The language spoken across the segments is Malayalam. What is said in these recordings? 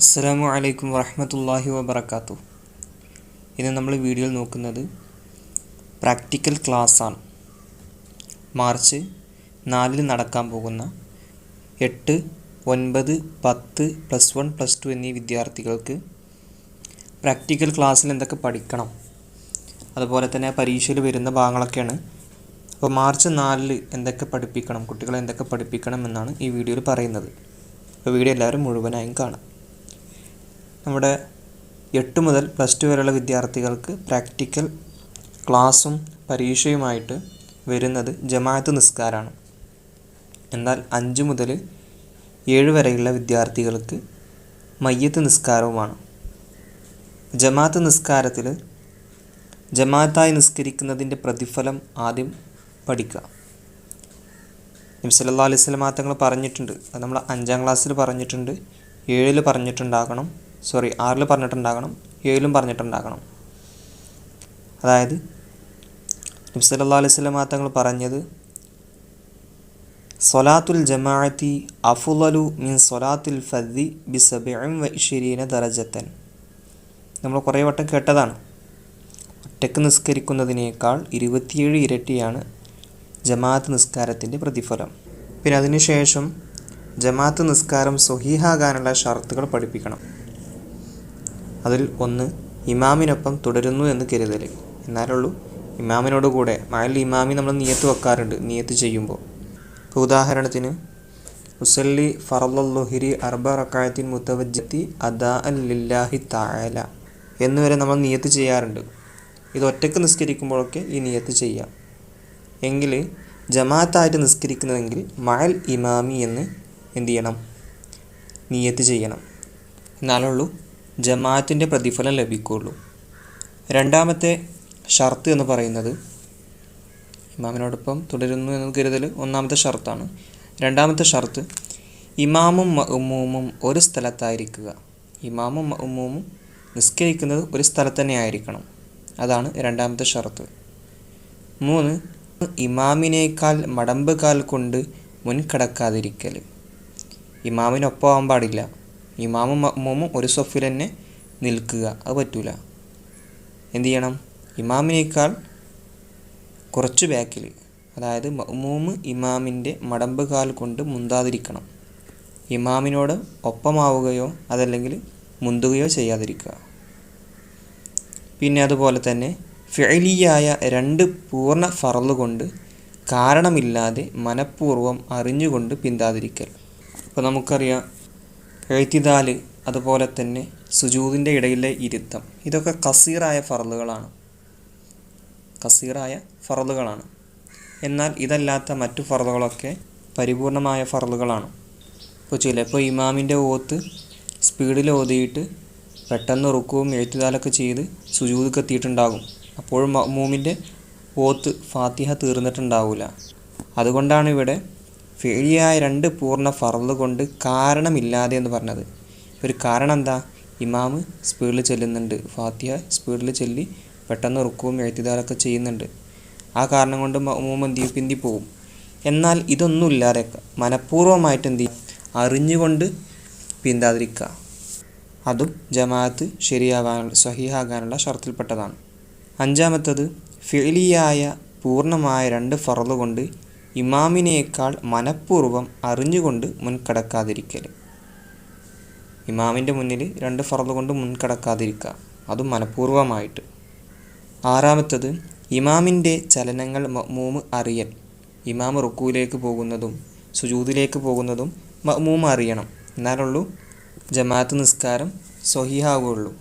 അസ്സലാമു അലൈക്കും വറഹമത്തല്ലാഹി വബർക്കാത്തു ഇന്ന് നമ്മൾ വീഡിയോയിൽ നോക്കുന്നത് പ്രാക്ടിക്കൽ ക്ലാസ്സാണ്. മാർച്ച് നാലിൽ നടക്കാൻ പോകുന്ന എട്ട് ഒൻപത് പത്ത് പ്ലസ് വൺ പ്ലസ് ടു എന്നീ വിദ്യാർത്ഥികൾക്ക് പ്രാക്ടിക്കൽ ക്ലാസ്സിൽ എന്തൊക്കെ പഠിക്കണം. അതുപോലെ തന്നെ പരീക്ഷയിൽ വരുന്ന ഭാഗങ്ങളൊക്കെയാണ്. അപ്പോൾ മാർച്ച് നാലിൽ എന്തൊക്കെ പഠിപ്പിക്കണം കുട്ടികളെ എന്തൊക്കെ പഠിപ്പിക്കണം എന്നാണ് ഈ വീഡിയോയിൽ പറയുന്നത്. അപ്പോൾ വീഡിയോ എല്ലാവരും മുഴുവനായും കാണാം. നമ്മുടെ എട്ട് മുതൽ പ്ലസ് ടു വരെയുള്ള വിദ്യാർത്ഥികൾക്ക് പ്രാക്ടിക്കൽ ക്ലാസ്സും പരീക്ഷയുമായിട്ട് വരുന്നത് ജമാഅത്ത് നിസ്കാരമാണ് എന്നാൽ അഞ്ച് മുതൽ ഏഴ് വരെയുള്ള വിദ്യാർത്ഥികൾക്ക് മയ്യത്ത് നിസ്കാരവുമാണ്. ജമാഅത്ത് നിസ്കാരത്തിൽ ജമാഅത്തായി നിസ്കരിക്കുന്നതിന്റെ പ്രതിഫലം ആദ്യം പഠിക്കുക. നബി സല്ലല്ലാഹു അലൈഹി തങ്ങൾ പറഞ്ഞിട്ടുണ്ട്. അത് നമ്മൾ അഞ്ചാം ക്ലാസ്സിൽ പറഞ്ഞിട്ടുണ്ട്. ഏഴിൽ പറഞ്ഞിട്ടുണ്ടാകണം. സോറി ആറിൽ പറഞ്ഞിട്ടുണ്ടാകണം ഏഴിലും പറഞ്ഞിട്ടുണ്ടാകണം. അതായത് നബി സല്ലല്ലാഹു അലൈഹി വസല്ലം തങ്ങൾ പറഞ്ഞത് സൊലാത്തുൽ ജമാഅത്തി അഫുലു മീൻ സൊലാത്തുൽ ഫദ്ദി ബി സബിഉം വ ഇശ്രീന ദറജത്തൻ നമ്മൾ കുറേ വട്ടം കേട്ടതാണ്. ഒറ്റയ്ക്ക് നിസ്കരിക്കുന്നതിനേക്കാൾ ഇരുപത്തിയേഴ് ഇരട്ടിയാണ് ജമാഅത്ത് നിസ്കാരത്തിന്റെ പ്രതിഫലം. പിന്നെ അതിനുശേഷം ജമാഅത്ത് നിസ്കാരം സ്വഹീഹാകാനുള്ള ഷർത്തുകൾ പഠിപ്പിക്കണം. അതിൽ ഒന്ന് ഇമാമിനൊപ്പം തുടരുന്നു എന്ന് കരുതൽ എന്നാലുള്ളൂ ഇമാമിനോട് കൂടെ മഴൽ ഇമാമി നമ്മൾ നിയത്ത് വെക്കാറുണ്ട് നിയത്ത് ചെയ്യുമ്പോൾ ഇപ്പോൾ ഉദാഹരണത്തിന് ഉസല്ലി ഫറലുഹിരി അർബ റക്കായത്തിൻ മുത്തവജ്ജത്തി അദാ ലില്ലാഹി താല എന്നുവരെ നമ്മൾ നിയത്ത് ചെയ്യാറുണ്ട്. ഇത് ഒറ്റയ്ക്ക് നിസ്കരിക്കുമ്പോഴൊക്കെ ഈ നിയത്ത് ചെയ്യാം. എങ്കിൽ ജമാഅത്തായിട്ട് നിസ്കരിക്കുന്നതെങ്കിൽ മഴൽ ഇമാമി എന്ന് എന്ത് ചെയ്യണം? നിയത്ത് ചെയ്യണം. എന്നാലുള്ളൂ ജമാഅത്തിന്റെ പ്രതിഫലം ലഭിക്കുകയുള്ളൂ രണ്ടാമത്തെ ഷർത്ത് എന്ന് പറയുന്നത് ഇമാമിനോടൊപ്പം തുടരുന്നു എന്ന് കരുതൽ ഒന്നാമത്തെ ഷർത്താണ്. രണ്ടാമത്തെ ഷർത്ത് ഇമാമും മഅമൂമും ഒരു സ്ഥലത്തായിരിക്കുക. ഇമാമും മഅമൂമും നിസ്കരിക്കുന്നത് ഒരു സ്ഥലത്ത് തന്നെ ആയിരിക്കണം. അതാണ് രണ്ടാമത്തെ ഷർത്ത്. മൂന്ന് ഇമാമിനേക്കാൾ മടമ്പ് കാൽ കൊണ്ട് മുൻകടക്കാതിരിക്കൽ ഇമാമിനൊപ്പം ആവാൻ പാടില്ല. ഇമാമും മമ്മൂമും ഒരു സൊഫിൽ തന്നെ നിൽക്കുക. അത് പറ്റൂല. എന്തു ചെയ്യണം? ഇമാമിനേക്കാൾ കുറച്ച് ബാക്കിൽ അതായത് മമ്മൂമ് ഇമാമിന്റെ മടമ്പ് കാൽ കൊണ്ട് മുന്താതിരിക്കണം. ഇമാമിനോട് ഒപ്പമാവുകയോ അതല്ലെങ്കിൽ മുന്തുകയോ ചെയ്യാതിരിക്കുക. പിന്നെ അതുപോലെ തന്നെ ഫെലിയായ രണ്ട് പൂർണ ഫറൽ കൊണ്ട് കാരണമില്ലാതെ മനഃപൂർവം അറിഞ്ഞുകൊണ്ട് പിന്താതിരിക്കൽ. അപ്പോൾ നമുക്കറിയാം എഴുത്തിദാൽ അതുപോലെ തന്നെ സുജൂതിന്റെ ഇടയിലെ ഇരുത്തം. ഇതൊക്കെ കസീറായ ഫറലുകളാണ്. കസീറായ ഫറലുകളാണ്. എന്നാൽ ഇതല്ലാത്ത മറ്റു ഫറലുകളൊക്കെ പരിപൂർണമായ ഫറലുകളാണ്. ഇപ്പോൾ ചിലപ്പോൾ ഇമാമിന്റെ ഓത്ത് സ്പീഡിൽ ഓതിയിട്ട് പെട്ടെന്ന് റുക്കുവും എഴുത്തുകാലൊക്കെ ചെയ്ത് സുജൂദ് എത്തിയിട്ടുണ്ടാകും. അപ്പോഴും മമ്മൂമിന്റെ ഓത്ത് ഫാത്തിഹ തീർന്നിട്ടുണ്ടാവില്ല അതുകൊണ്ടാണ് ഇവിടെ ഫെയിലിയായ രണ്ട് പൂർണ ഫറൽ കൊണ്ട് കാരണമില്ലാതെ എന്ന് പറഞ്ഞത്. ഒരു കാരണം എന്താ? ഇമാമ് സ്പീഡിൽ ചെല്ലുന്നുണ്ട്. ഫാത്തിഹ സ്പീഡിൽ ചെല്ലി പെട്ടെന്ന് റുക്കവും എഴുത്തുകാരൊക്കെ ചെയ്യുന്നുണ്ട്. ആ കാരണം കൊണ്ട് മമ്മൂമ എന്ത് ചെയ്യും? പിന്തി പോവും. എന്നാൽ ഇതൊന്നുമില്ലാതെ മനഃപൂർവമായിട്ട് എന്ത് ചെയ്യും? അറിഞ്ഞുകൊണ്ട് പിന്താതിരിക്കുക. അതും ജമാഅത്ത് ശരിയാവാൻ സഹിയാകാനുള്ള ഷർത്തിൽപ്പെട്ടതാണ്. അഞ്ചാമത്തത് ഫെയിലിയായ പൂർണമായ രണ്ട് ഫറൽ കൊണ്ട് ഇമാമിനേക്കാൾ മനഃപൂർവം അറിഞ്ഞുകൊണ്ട് മുൻകടക്കാതിരിക്കൽ ഇമാമിന്റെ മുന്നിൽ രണ്ട് ഫറൽ കൊണ്ട് മുൻകടക്കാതിരിക്കുക അതും മനഃപൂർവമായിട്ട്. ആറാമത്തത് ഇമാമിന്റെ ചലനങ്ങൾ മൂമ് അറിയൽ. ഇമാം റുക്കുവിലേക്ക് പോകുന്നതും സുജൂതിലേക്ക് പോകുന്നതും മൂമ് അറിയണം. എന്നാലുള്ളൂ ജമാഅത്ത് നിസ്കാരം സ്വഹിഹാവുകയുള്ളൂ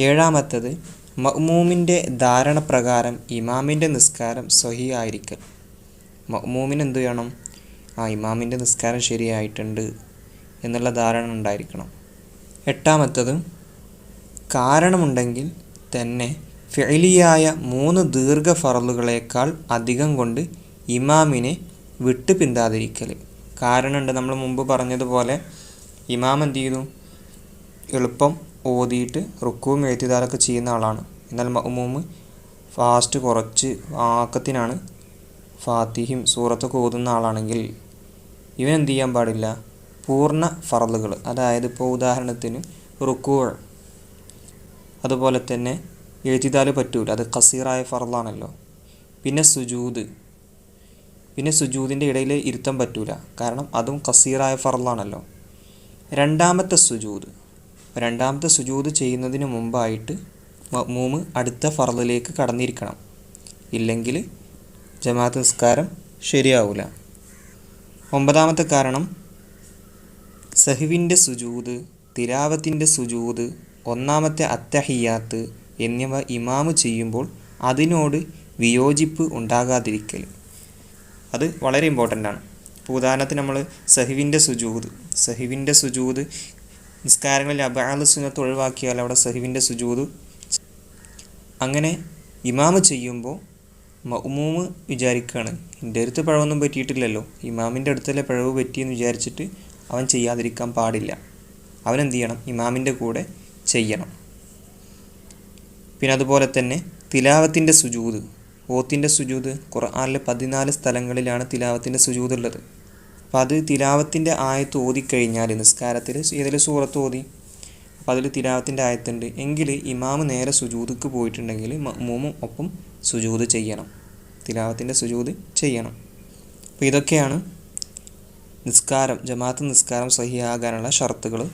ഏഴാമത്തത് മഹ്മൂമിന്റെ ധാരണ പ്രകാരം ഇമാമിന്റെ നിസ്കാരം സ്വഹി ആയിരിക്കൽ മഅ്മൂമിന് എന്ത് ചെയ്യണം ആ ഇമാമിന്റെ നിസ്കാരം ശരിയായിട്ടുണ്ട് എന്നുള്ള ധാരണ ഉണ്ടായിരിക്കണം. എട്ടാമത്തത് കാരണമുണ്ടെങ്കിൽ തന്നെ ഫെയിലിയായ മൂന്ന് ദീർഘ ഫറലുകളേക്കാൾ അധികം കൊണ്ട് ഇമാമിനെ വിട്ടു പിന്താതിരിക്കൽ കാരണമുണ്ട് നമ്മൾ മുമ്പ് പറഞ്ഞതുപോലെ ഇമാം എന്ത് ചെയ്തു? എളുപ്പം ഓതിയിട്ട് റുക്കുവും എഴുത്തിദാരൊക്കെ ചെയ്യുന്ന ആളാണ്. എന്നാൽ മഅ്മൂമ് ഫാസ്റ്റ് കുറച്ച് ആക്കത്തിനാണ് ഫാത്തിഹിയും സൂറത്തൊക്കെ ഓതുന്ന ആളാണെങ്കിൽ ഇവൻ എന്ത് ചെയ്യാൻ പാടില്ല? പൂർണ ഫറലുകൾ അതായത് ഇപ്പോൾ ഉദാഹരണത്തിന് റുക്കൂൾ അതുപോലെ തന്നെ എഴുതിതാൽ പറ്റൂല. അത് കസീറായ ഫറലാണല്ലോ പിന്നെ സുജൂദ്. പിന്നെ സുജൂദിന്റെ ഇടയിൽ ഇരുത്തം പറ്റൂല. കാരണം അതും കസീറായ ഫറലാണല്ലോ രണ്ടാമത്തെ സുജൂദ്. രണ്ടാമത്തെ സുജൂദ് ചെയ്യുന്നതിന് മുമ്പായിട്ട് മൂമ് അടുത്ത ഫറലിലേക്ക് കടന്നിരിക്കണം. ഇല്ലെങ്കിൽ ജമാഅത്ത് നിസ്കാരം ശരിയാവില്ല ഒമ്പതാമത്തെ കാരണം സഹിവിന്റെ സുജൂത് തിരാവത്തിന്റെ സുജൂത് ഒന്നാമത്തെ അത്തഹിയാത്ത് എന്നിവ ഇമാമ് ചെയ്യുമ്പോൾ അതിനോട് വിയോജിപ്പ് ഉണ്ടാകാതിരിക്കൽ. അത് വളരെ ഇമ്പോർട്ടന്റ് ആണ്. ഇപ്പോൾ ഉദാഹരണത്തിന് നമ്മൾ സഹിവിന്റെ സുജൂത് സഹിവിന്റെ സുജൂത് നിസ്കാരങ്ങളിൽ അബാല സുന്നത്ത് ഒഴിവാക്കിയാൽ അവിടെ സഹിവിന്റെ സുജൂത്. അങ്ങനെ ഇമാമ് ചെയ്യുമ്പോൾ മൗമൂമ് വിചാരിക്കുകയാണ് എന്റെ അടുത്ത് പിഴവൊന്നും പറ്റിയിട്ടില്ലല്ലോ. ഇമാമിന്റെ അടുത്തല്ലേ പിഴവ് പറ്റിയെന്ന് വിചാരിച്ചിട്ട് അവൻ ചെയ്യാതിരിക്കാൻ പാടില്ല. അവൻ എന്ത് ചെയ്യണം? ഇമാമിന്റെ കൂടെ ചെയ്യണം. പിന്നെ അതുപോലെ തന്നെ തിലാവത്തിന്റെ സുജൂത്. ഓത്തിന്റെ സുജൂത് ഖുർആാനിലെ പതിനാല് സ്ഥലങ്ങളിലാണ് തിലാവത്തിന്റെ സുജൂത് ഉള്ളത് അപ്പോൾ അത് തിലാവത്തിന്റെ ആയത്ത് ഓതിക്കഴിഞ്ഞാൽ നിസ്കാരത്തിൽ ഏതെങ്കിലും സൂറത്ത് ഓതി. അപ്പോൾ അതിൽ തിരാവത്തിന്റെ ആയത്തുണ്ട്. എങ്കിൽ ഇമാമ് നേരെ സുജൂതിക്ക് പോയിട്ടുണ്ടെങ്കിൽ മൂമും ഒപ്പം സുജൂത് ചെയ്യണം. തിലാവത്തിന്റെ സുജൂത് ചെയ്യണം. അപ്പോൾ ഇതൊക്കെയാണ് നിസ്കാരം ജമാഅത്ത് നിസ്കാരം സഹിയാകാനുള്ള ഷർത്തുകൾ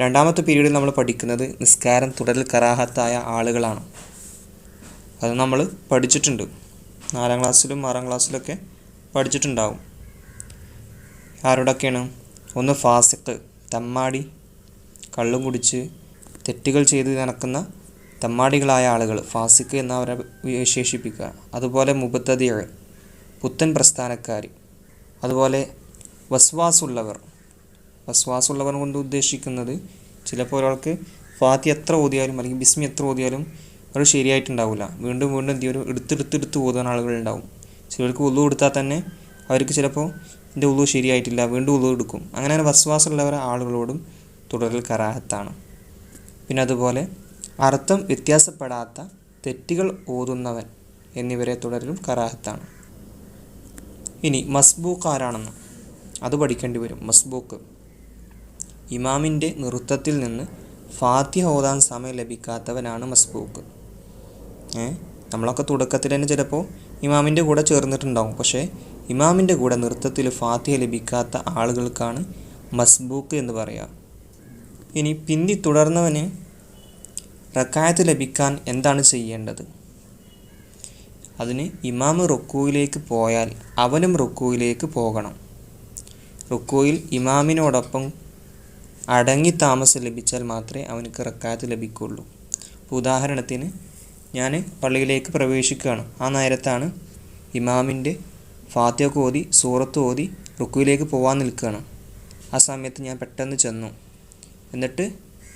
രണ്ടാമത്തെ പീരീഡിൽ നമ്മൾ പഠിക്കുന്നത് നിസ്കാരം തുടരൽ കറാഹത്തായ ആളുകളാണ്. അത് നമ്മൾ പഠിച്ചിട്ടുണ്ട്. നാലാം ക്ലാസ്സിലും ആറാം ക്ലാസ്സിലൊക്കെ പഠിച്ചിട്ടുണ്ടാവും. ആരോടൊക്കെയാണ്? ഒന്ന് ഫാസിക്ക് തമ്മാടി കള്ളും കുടിച്ച് തെറ്റുകൾ ചെയ്ത് നടക്കുന്ന തമ്മാടികളായ ആളുകൾ ഫാസിക്ക് എന്നവരെ വിശേഷിപ്പിക്കുക. അതുപോലെ മുബത്തതിയൾ പുത്തൻ പ്രസ്ഥാനക്കാർ. അതുപോലെ വസ്വാസുള്ളവർ. വസ്വാസുള്ളവർ കൊണ്ട് ഉദ്ദേശിക്കുന്നത് ചിലപ്പോൾ ഒരാൾക്ക് ഫാത്തി എത്ര ഓതിയാലും അല്ലെങ്കിൽ ബിസ്മി എത്ര ഓതിയാലും അവർ ശരിയായിട്ടുണ്ടാവില്ല. വീണ്ടും വീണ്ടും എന്ത് ചെയ്യും? എടുത്തെടുത്തെടുത്ത് ഓതുന്ന ആളുകളുണ്ടാവും ചിലർക്ക് ഉള്ളു കൊടുത്താൽ തന്നെ അവർക്ക് ചിലപ്പോൾ എന്റെ ഉള്ളു ശരിയായിട്ടില്ല വീണ്ടും ഉള്ളു എടുക്കും. അങ്ങനെ വസ്വാസുള്ളവരെ ആളുകളോടും തുടരൽ കറാഹത്താണ് പിന്നെ അതുപോലെ അർത്ഥം വ്യത്യാസപ്പെടാത്ത തെറ്റുകൾ ഓതുന്നവൻ എന്നിവരെ തുടരലും കറാഹത്താണ് ഇനി മസ്ബൂക്ക് ആരാണെന്ന്? അത് പഠിക്കേണ്ടി വരും. മസ്ബൂക്ക് ഇമാമിന്റെ നൃത്തത്തിൽ നിന്ന് ഫാത്തിഹ ഓതാൻ സമയം ലഭിക്കാത്തവനാണ് മസ്ബൂക്ക് ഏ? നമ്മളൊക്കെ തുടക്കത്തിൽ തന്നെ ചിലപ്പോൾ ഇമാമിന്റെ കൂടെ ചേർന്നിട്ടുണ്ടാവും. പക്ഷേ ഇമാമിന്റെ കൂടെ നൃത്തത്തിൽ ഫാത്തിഹ ലഭിക്കാത്ത ആളുകൾക്കാണ് മസ്ബൂക്ക് എന്ന് പറയുക ഇനി പിന്തി തുടർന്നവന് റക്കായത്ത് ലഭിക്കാൻ എന്താണ് ചെയ്യേണ്ടത്? അതിന് ഇമാമ് റുക്കുവിലേക്ക് പോയാൽ അവനും റുക്കുവിലേക്ക് പോകണം. റുക്കുവിൽ ഇമാമിനോടൊപ്പം അടങ്ങി താമസം ലഭിച്ചാൽ മാത്രമേ അവനക്ക് റക്കായത്ത് ലഭിക്കുള്ളൂ. ഉദാഹരണത്തിന് ഞാൻ പള്ളിയിലേക്ക് പ്രവേശിക്കുകയാണ്. ആ നേരത്താണ് ഇമാമിന്റെ ഫാത്തിയൊക്കെ ഓതി സൂറത്ത് ഓതി റുക്കുവിലേക്ക് പോകാൻ നിൽക്കുകയാണ്. ആ സമയത്ത് ഞാൻ പെട്ടെന്ന് ചെന്നു. എന്നിട്ട്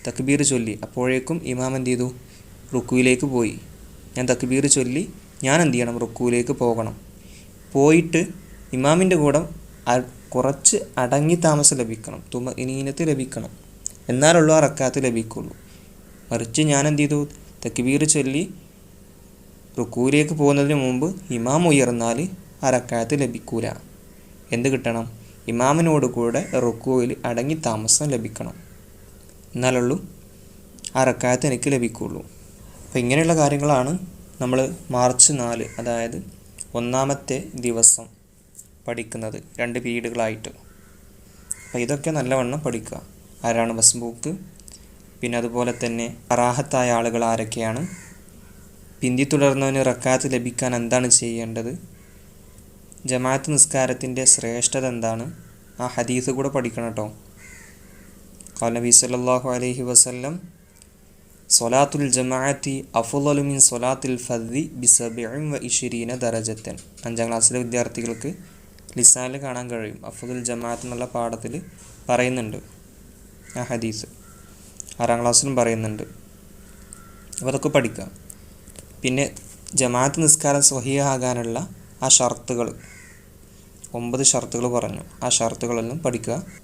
തക്ബീർ ചൊല്ലി. അപ്പോഴേക്കും ഇമാം എന്ത് ചെയ്തു? റുക്കുവിലേക്ക് പോയി. ഞാൻ തക്ബീർ ചൊല്ലി ഞാൻ എന്ത് ചെയ്യണം? റുക്കുവിലേക്ക് പോകണം. പോയിട്ട് ഇമാമിന്റെ കൂടെ കുറച്ച് അടങ്ങി താമസം ലഭിക്കണം. തുമ ഇനീനത്ത് ലഭിക്കണം. എന്നാലുള്ള ആ റക്കാത്ത് ലഭിക്കുള്ളൂ. മറിച്ച് ഞാൻ എന്ത് ചെയ്തു? തക്ബീർ ചൊല്ലി റുക്കൂലേക്ക് പോകുന്നതിന് മുമ്പ് ഇമാം ഉയർന്നാൽ ആ റക്കാത്ത് ലഭിക്കൂല. എന്ത് കിട്ടണം? ഇമാമിനോട് കൂടെ റുക്കൂയിൽ അടങ്ങി താമസം ലഭിക്കണം. എന്നാലുള്ളൂ ആ റക്കായത്ത് എനിക്ക് ലഭിക്കുകയുള്ളൂ അപ്പോൾ ഇങ്ങനെയുള്ള കാര്യങ്ങളാണ് നമ്മൾ മാർച്ച് നാല് അതായത് ഒന്നാമത്തെ ദിവസം പഠിക്കുന്നത് രണ്ട് പീരീഡുകളായിട്ട്. അപ്പോൾ ഇതൊക്കെ നല്ലവണ്ണം പഠിക്കുക. ആരാണ് മസ്ബൂക്ക് പിന്നെ അതുപോലെ തന്നെ അറാഹത്തായ ആളുകൾ ആരൊക്കെയാണ്? പിന്തി തുടർന്നവന് റക്കാത്ത് ലഭിക്കാൻ എന്താണ് ചെയ്യേണ്ടത്? ജമാഅത്ത് നിസ്കാരത്തിന്റെ ശ്രേഷ്ഠത എന്താണ്? ആ ഹദീസ് കൂടെ പഠിക്കണം കേട്ടോ. ഖാൽ നബി സല്ലല്ലാഹു അലൈഹി വസല്ലം സൊലാത്തുൽ ജമാഅത്തി അഫുലു മിൻ സൊലാത്തുൽ ഫദ്ദി ബിസബിഇൻ വ ഇഷിരീന ദറജത്തൻ അഞ്ചാം ക്ലാസ്സിലെ വിദ്യാർത്ഥികൾക്ക് ലിസാനിൽ കാണാൻ കഴിയും. അഫുദുൽ ജമാഅത്ത് എന്നുള്ള പാഠത്തിൽ പറയുന്നുണ്ട് ആ ഹദീസ്. ആറാം ക്ലാസ്സിലും പറയുന്നുണ്ട്. അപ്പോൾ അതൊക്കെ പഠിക്കാം. പിന്നെ ജമാഅത്ത് നിസ്കാരം സ്വഹിയാകാനുള്ള ആ ഷർത്തുകൾ. ഒമ്പത് ഷർത്തുകൾ പറഞ്ഞു. ആ ഷർത്തുകളെല്ലാം പഠിക്കുക.